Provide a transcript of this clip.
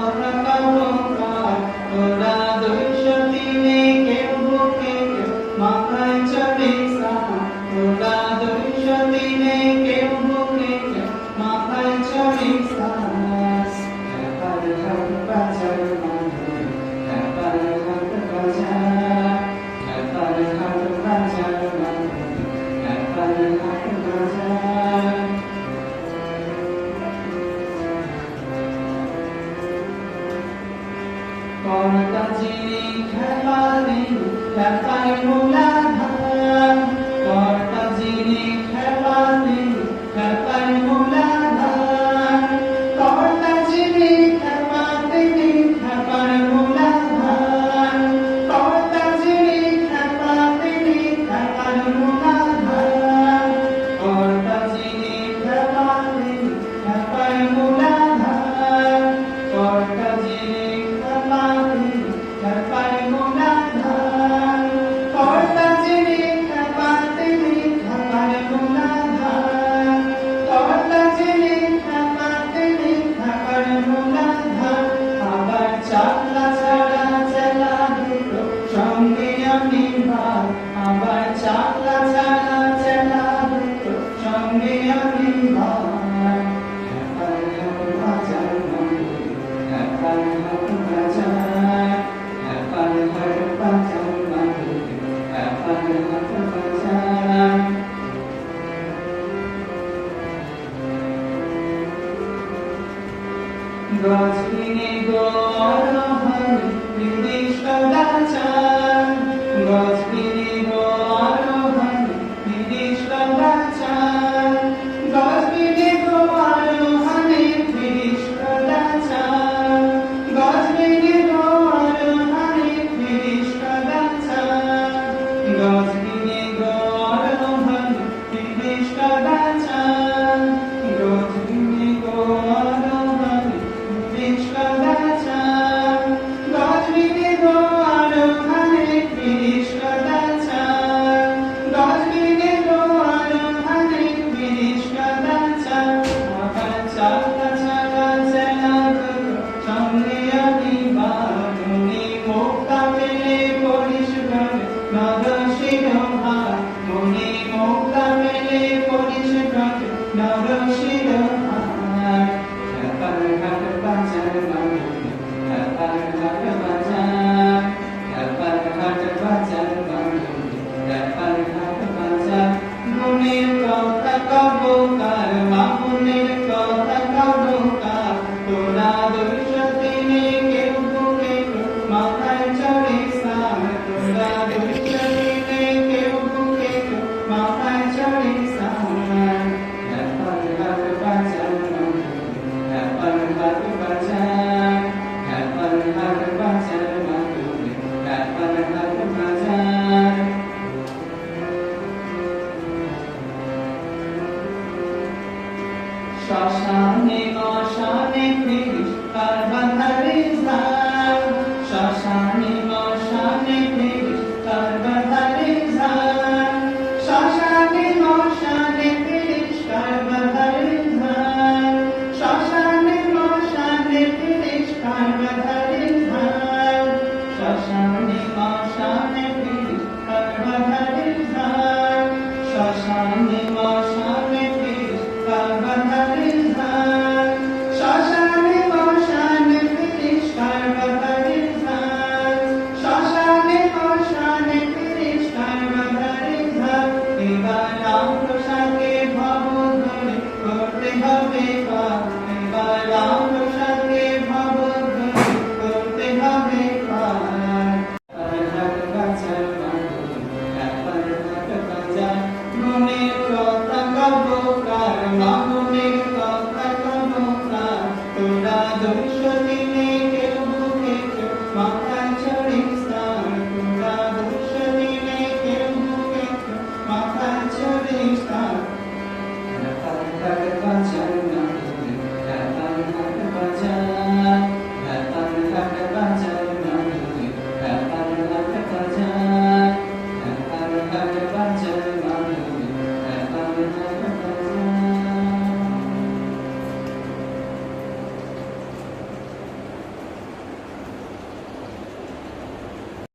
Amen. করা কাজে খেলা নেই একাই মোলা গজনী গরহন বিদিশ সদাচার গজ শ্মশানে কশানে কৃষ কর্মধারে ঝাল শ্মশানে কশানে কৃষ কর্মধারে ঝাল শ্মশানে কশানে কৃষ কর্মধারে ঝাল শ্মশানে কশানে কৃষ কর্মধারে ঝাল শ্মশানে কশানে কৃষ কর্মধারে ঝাল শ্মশানে Allah.